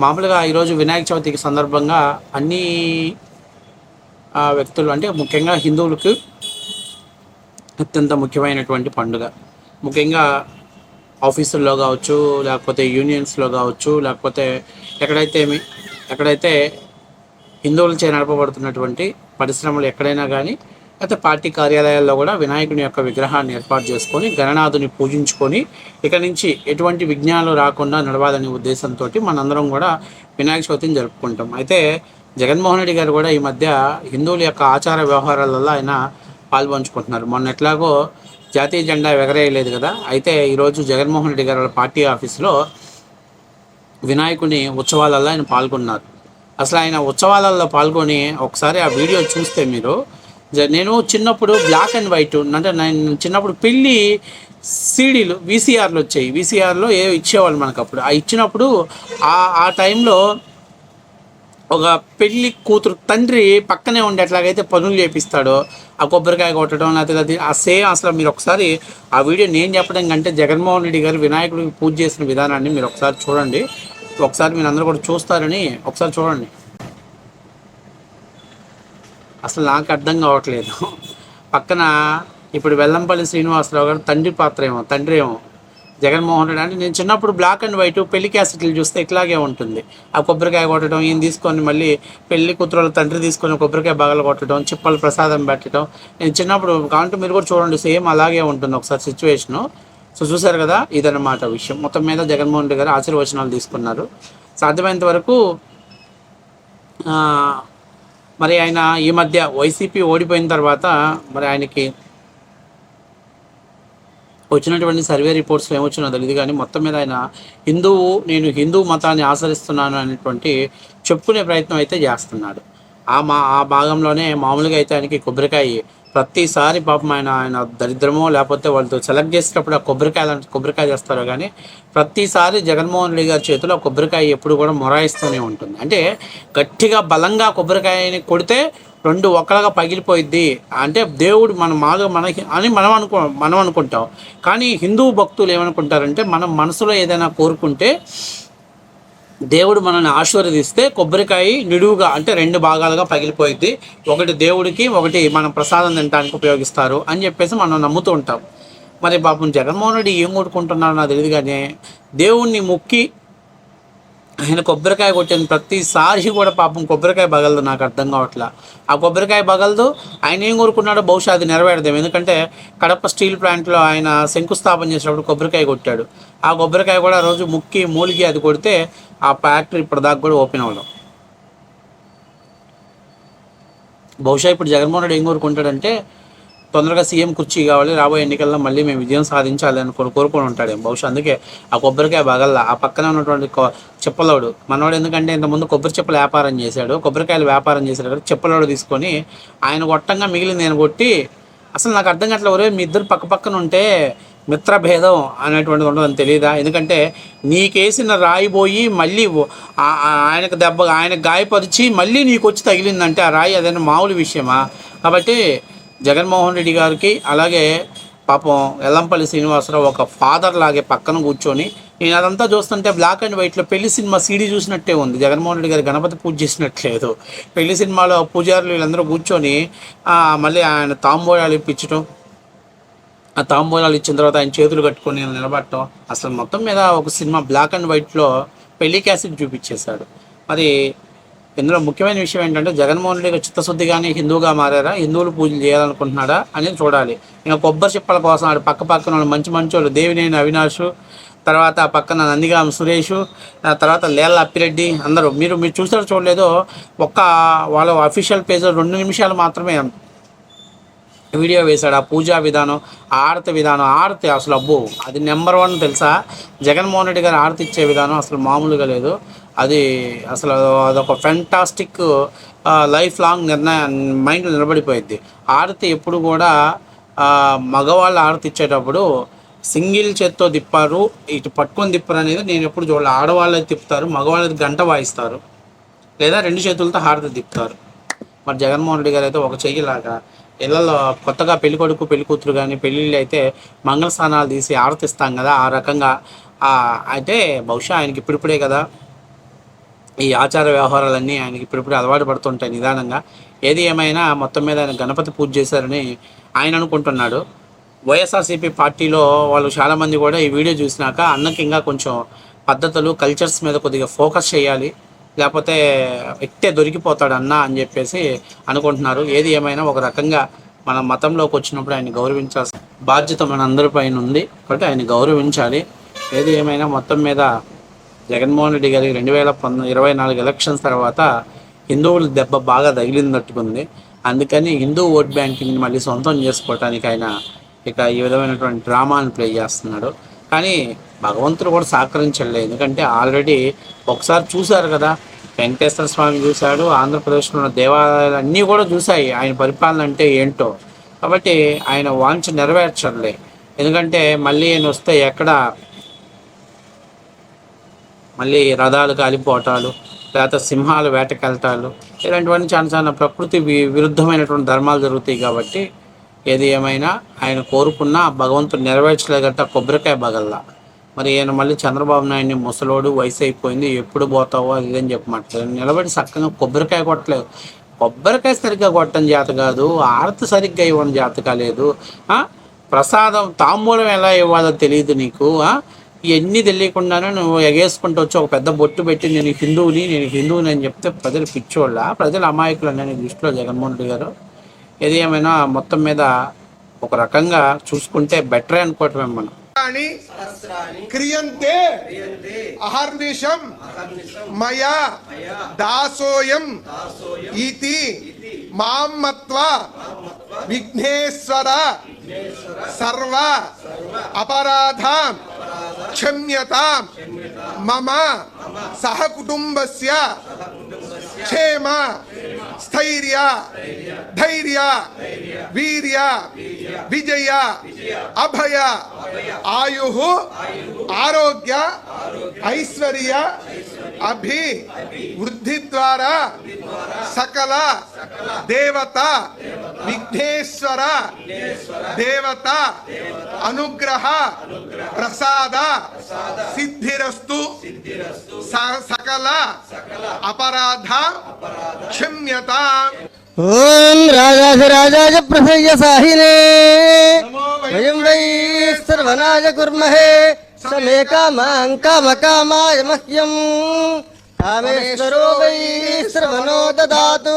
మామూలుగా ఈరోజు వినాయక చవితికి సందర్భంగా అన్ని వ్యక్తులు అంటే ముఖ్యంగా హిందువులకు అత్యంత ముఖ్యమైనటువంటి పండుగ. ముఖ్యంగా ఆఫీసుల్లో కావచ్చు లేకపోతే యూనియన్స్లో కావచ్చు లేకపోతే ఎక్కడైతే ఎక్కడైతే హిందువులచే నడపబడుతున్నటువంటి పరిశ్రమలు ఎక్కడైనా కానీ అయితే పార్టీ కార్యాలయాల్లో కూడా వినాయకుని యొక్క విగ్రహాన్ని ఏర్పాటు చేసుకొని గణనాథుని పూజించుకొని ఇక నుంచి ఎటువంటి విఘ్నాలు రాకుండా నడవాలనే ఉద్దేశంతో మనందరం కూడా వినాయక చవితిని జరుపుకుంటాం. అయితే జగన్మోహన్ రెడ్డి గారు కూడా ఈ మధ్య హిందువుల యొక్క ఆచార వ్యవహారాలలో ఆయన పాల్పంచుకుంటున్నారు. మొన్న ఎట్లాగో జాతీయ జెండా ఎగరేయలేదు కదా. అయితే ఈరోజు జగన్మోహన్ రెడ్డి గారు పార్టీ ఆఫీసులో వినాయకుని ఉత్సవాలలో ఆయన పాల్గొన్నారు. అసలు ఆయన ఉత్సవాలలో పాల్గొని ఒకసారి ఆ వీడియో చూస్తే మీరు నేను చిన్నప్పుడు బ్లాక్ అండ్ వైట్ అంటే నేను చిన్నప్పుడు పెళ్ళి సీడీలు వీసీఆర్లు వచ్చాయి వీసీఆర్లో ఏ ఇచ్చేవాళ్ళు మనకు అప్పుడు ఆ ఇచ్చినప్పుడు ఆ ఆ టైంలో ఒక పెళ్ళి కూతురు తండ్రి పక్కనే ఉండి ఎట్లాగైతే పనులు చేపిస్తాడో ఆ కొబ్బరికాయ కొట్టడం లేకపోతే ఆ సేమ్ అసలు మీరు ఒకసారి ఆ వీడియో నేను చెప్పడం కంటే జగన్మోహన్ రెడ్డి గారు వినాయకుడికి పూజ చేసిన విధానాన్ని మీరు ఒకసారి చూడండి. ఒకసారి మీరు అందరూ కూడా చూస్తారని ఒకసారి చూడండి. అసలు నాకు అర్థం కావట్లేదు. పక్కన ఇప్పుడు వెల్లంపల్లి శ్రీనివాసరావు గారు తండ్రి పాత్ర ఏమో తండ్రి ఏమో. జగన్మోహన్ రెడ్డి అంటే నేను చిన్నప్పుడు బ్లాక్ అండ్ వైట్ పెళ్ళి క్యాసెట్లు చూస్తే ఇట్లాగే ఉంటుంది. ఆ కొబ్బరికాయ కొట్టడం ఈయన తీసుకొని మళ్ళీ పెళ్ళి కూతురు తండ్రి తీసుకొని కొబ్బరికాయ బాగాలు కొట్టడం చిప్పలు ప్రసాదం పెట్టడం. నేను చిన్నప్పుడు కావాలంటే మీరు కూడా చూడండి సేమ్ అలాగే ఉంటుంది ఒకసారి సిచ్యువేషను సో చూసారు కదా ఇదన్నమాట విషయం. మొత్తం మీద జగన్మోహన్ రెడ్డి గారు ఆశీర్వచనాలు తీసుకున్నారు. సాధ్యమైనంత వరకు మరి ఆయన ఈ మధ్య వైసీపీ ఓడిపోయిన తర్వాత మరి ఆయనకి వచ్చినటువంటి సర్వే రిపోర్ట్స్లో ఏమొచ్చినా తెలియదు కానీ మొత్తం మీద ఆయన హిందువు నేను హిందూ మతాన్ని ఆచరిస్తున్నాను అనేటువంటి చెప్పుకునే ప్రయత్నం అయితే చేస్తున్నాడు. ఆ మా ఆ భాగంలోనే మామూలుగా అయితే ఆయనకి కొబ్బరికాయ ప్రతిసారి పాపం ఆయన ఆయన దరిద్రమో లేకపోతే వాళ్ళతో సెలెక్ట్ చేసేటప్పుడు ఆ కొబ్బరికాయ కొబ్బరికాయ చేస్తారో కానీ ప్రతిసారి జగన్మోహన్ రెడ్డి గారి చేతిలో ఆ కొబ్బరికాయ ఎప్పుడు కూడా మొరాయిస్తూనే ఉంటుంది. అంటే గట్టిగా బలంగా కొబ్బరికాయని కొడితే రెండు ఒకలాగా పగిలిపోయిద్ది. అంటే దేవుడు మన మాలు మనకి అని మనం అనుకో మనం అనుకుంటాం. కానీ హిందూ భక్తులు ఏమనుకుంటారంటే మనం మనసులో ఏదైనా కోరుకుంటే దేవుడు మనల్ని ఆశీర్వదిస్తే కొబ్బరికాయ నిడువుగా అంటే రెండు భాగాలుగా పగిలిపోయింది ఒకటి దేవుడికి ఒకటి మనం ప్రసాదం తినడానికి ఉపయోగిస్తారు అని చెప్పేసి మనం నమ్ముతూ ఉంటాం. మరి పాపం జగన్మోహన్ రెడ్డి ఏం కొట్టుకుంటున్నారో నాకు తెలియదు కానీ దేవుణ్ణి మొక్కి ఆయన కొబ్బరికాయ కొట్టిన ప్రతిసారి కూడా పాపం కొబ్బరికాయ పగలదు నాకు అర్థం కావట్లా. ఆ కొబ్బరికాయ పగలదు ఆయన ఏం కోరుకున్నాడో బహుశా అది నెరవేరదేమో. ఎందుకంటే కడప స్టీల్ ప్లాంట్లో ఆయన శంకుస్థాపన చేసినప్పుడు కొబ్బరికాయ కొట్టాడు. ఆ కొబ్బరికాయ కూడా రోజు ముక్కి మూలికి అది కొడితే ఆ ఫ్యాక్టరీ ఇప్పటిదాకా కూడా ఓపెన్ అవ్వడం బహుశా ఇప్పుడు జగన్మోహన్ రెడ్డి ఏం కోరుకుంటాడంటే తొందరగా సీఎం కుర్చీ కావాలి రాబోయే ఎన్నికల్లో మళ్ళీ మేము విజయం సాధించాలి అని కోరుకొని ఉంటాడు బహుశా అందుకే ఆ కొబ్బరికాయ బగల్లా. ఆ పక్కన ఉన్నటువంటి చెప్పలోడు మనవాడు ఎందుకంటే ఇంతకుముందు కొబ్బరి చెప్పల వ్యాపారం చేశాడు కొబ్బరికాయలు వ్యాపారం చేశాడు కదా చెప్పలోడు తీసుకొని ఆయన కొట్టంగా మిగిలింది నేను కొట్టి అసలు నాకు అర్థం కావట్లేదు ఒరే మీ ఇద్దరు పక్క పక్కన ఉంటే మిత్రభేదం అనేటువంటిది ఉండదని తెలియదా ఎందుకంటే నీకేసిన రాయి పోయి మళ్ళీ ఆయనకు దెబ్బ ఆయనకు గాయపరిచి మళ్ళీ నీకు వచ్చి తగిలిందంటే ఆ రాయి అదైనా మామూలు విషయమా? కాబట్టి జగన్మోహన్ రెడ్డి గారికి అలాగే పాపం ఎల్లంపల్లి శ్రీనివాసరావు ఒక ఫాదర్ లాగే పక్కన కూర్చొని నేను అదంతా చూస్తుంటే బ్లాక్ అండ్ వైట్లో పెళ్ళి సినిమా సీడీ చూసినట్టే ఉంది. జగన్మోహన్ రెడ్డి గారు గణపతి పూజ చేసినట్లేదు. పెళ్ళి సినిమాలో పూజారులు వీళ్ళందరూ కూర్చొని మళ్ళీ ఆయన తాంబూలాలు ఇప్పించడం ఆ తాంబూలాలు ఇచ్చిన తర్వాత ఆయన చేతులు కట్టుకొని నేను నిలబడటం అసలు మొత్తం మీద ఒక సినిమా బ్లాక్ అండ్ వైట్లో పెళ్ళి క్యాసెట్ చూపించేశాడు. మరి ఇందులో ముఖ్యమైన విషయం ఏంటంటే జగన్మోహన్ రెడ్డి గారు చిత్తశుద్ధిగానే హిందువుగా మారారా హిందువులు పూజలు చేయాలనుకుంటున్నాడా అనేది చూడాలి. ఇంకా కొబ్బరి చిప్పల కోసం ఆడు పక్క పక్కన వాళ్ళు మంచి మంచి వాళ్ళు దేవినేని అవినాష్ తర్వాత ఆ పక్కన నందిగామ సురేష్ ఆ తర్వాత లేళ్ళ అప్పిరెడ్డి అందరూ. మీరు మీరు చూసారో చూడలేదో ఒక్క వాళ్ళ అఫీషియల్ పేజ్లో రెండు నిమిషాలు మాత్రమే వీడియో వేశాడు. ఆ పూజా విధానం ఆరతి విధానం ఆరతి అసలు అబ్బో అది నెంబర్ వన్ తెలుసా? జగన్మోహన్ రెడ్డి గారు ఆరతి ఇచ్చే విధానం అసలు మామూలుగా లేదు. అది అసలు అదొక ఫెంటాస్టిక్ లైఫ్ లాంగ్ నిర్ణయం మైండ్లో నిలబడిపోయింది ఆరతి ఎప్పుడు కూడా మగవాళ్ళు ఆరతి ఇచ్చేటప్పుడు సింగిల్ చేత్తో తిప్పారు. ఇటు పట్టుకొని తిప్పారు అనేది నేను ఎప్పుడు చూడాలి. ఆడవాళ్ళది తిప్పుతారు మగవాళ్ళది గంట వాయిస్తారు. లేదా రెండు చేతులతో హారతి తిప్పుతారు. మరి జగన్మోహన్ రెడ్డి గారు అయితే ఒక చెయ్యిలాగా ఇళ్ళలో కొత్తగా పెళ్ళి కొడుకు పెళ్ళి కూతురు కానీ పెళ్ళిళ్ళు అయితే మంగళ స్నానాలు తీసి ఆరతిస్తాం కదా ఆ రకంగా. అయితే బహుశా ఆయనకి ఇప్పుడిప్పుడే కదా ఈ ఆచార వ్యవహారాలన్నీ ఆయనకి ఇప్పుడిప్పుడు అలవాటు పడుతుంటాయి నిదానంగా. ఏది ఏమైనా మొత్తం మీద ఆయన గణపతి పూజ చేశారని ఆయన అనుకుంటున్నాడు. వైఎస్ఆర్సీపీ పార్టీలో వాళ్ళు చాలామంది కూడా ఈ వీడియో చూసినాక అన్నకి ఇంకా కొంచెం పద్ధతులు కల్చర్స్ మీద కొద్దిగా ఫోకస్ చేయాలి. లేకపోతే ఎట్టే దొరికిపోతాడు అన్న అని చెప్పేసి అనుకుంటున్నారు. ఏది ఏమైనా ఒక రకంగా మన మతంలోకి వచ్చినప్పుడు ఆయన గౌరవించాల్సిన బాధ్యత మన అందరి పైన ఉంది. కాబట్టి ఆయన గౌరవించాలి. ఏది ఏమైనా మొత్తం మీద జగన్మోహన్ రెడ్డి గారికి రెండు వేల పంతొమ్మిది ఇరవై నాలుగు ఎలక్షన్స్ తర్వాత హిందువుల దెబ్బ బాగా తగిలిందట్టుకుంది. అందుకని హిందూ ఓట్ బ్యాంకింగ్ని మళ్ళీ సొంతం చేసుకోవటానికి ఆయన ఇక ఈ విధమైనటువంటి డ్రామాను ప్లే చేస్తున్నాడు. కానీ భగవంతుడు కూడా సహకరించలేదు ఎందుకంటే ఆల్రెడీ ఒకసారి చూశారు కదా వెంకటేశ్వర స్వామి చూశాడు ఆంధ్రప్రదేశ్లో ఉన్న దేవాలయాలు అన్నీ కూడా చూశాయి. ఆయన పరిపాలన అంటే ఏంటో. కాబట్టి ఆయన వాంఛ నెరవేర్చలే ఎందుకంటే మళ్ళీ ఆయన వస్తే ఎక్కడ? మళ్ళీ రథాలు కాలిపోవటాలు లేకపోతే సింహాలు వేటకెళ్తాలు ఇలాంటివన్నీ చాలా చాలా ప్రకృతి వి- విరుద్ధమైనటువంటి ధర్మాలు జరుగుతాయి కాబట్టి ఏది ఏమైనా ఆయన కోరుకున్న భగవంతుడు నెరవేర్చలేగట కొబ్బరికాయ బగల్లా. మరి ఈయన మళ్ళీ చంద్రబాబు నాయుడిని ముసలోడు వయసు అయిపోయింది ఎప్పుడు పోతావో అది ఇది అని చెప్పమంటారు. నిలబడి చక్కగా కొబ్బరికాయ కొట్టలేదు. కొబ్బరికాయ సరిగ్గా కొట్టని చేత కాదు ఆరతి సరిగ్గా ఇవ్వని చేత కాలేదు. ప్రసాదం తాంబూలం ఎలా ఇవ్వాలో తెలియదు నీకు ఇవన్నీ తెలియకుండానే నువ్వు ఎగేసుకుంటూ వచ్చి ఒక పెద్ద బొట్టు పెట్టి నేను హిందువుని నేను హిందువుని అని చెప్తే ప్రజలు పిచ్చోళ్ళ? ప్రజలు అమాయకులు అనే దృష్టిలో జగన్మోహన్ రెడ్డి గారు? ఏది ఏమైనా మొత్తం మీద ఒక రకంగా చూసుకుంటే బెటరే అనుకోవటమే మనం. క్రియంతే అహర్నిషం మయా దాసోయం ఇది మాం మత్వ విఘ్నేశ్వర సర్వ అపరాధాం క్షమ్యతాం మమ సహకుటుంబస్య క్షేమ ಸ್ಥೈರ್ಯ ಧೈರ್ಯ ವೀರ್ಯ ವಿಜಯ ಅಭಯ ಆಯು ಆರೋಗ್ಯ ಐಶ್ವರ್ಯ ಅಭಿ ವೃದ್ಧಿ ದ್ವಾರ ಸಕಲ ದೇವತಾ ವಿಘ್ನೇಶ್ವರ ದೇವತಾ अनुग्रह प्रसाद सिद्धिस्तु सकल अपराध क्षम्यता। ओम राजाधिराजाज प्रसय साहिने। वयम वै सर्वनाज कुर्महे समे काम काम कामाय मह्यं कामेश्वरो वै सर्वनो ददातु।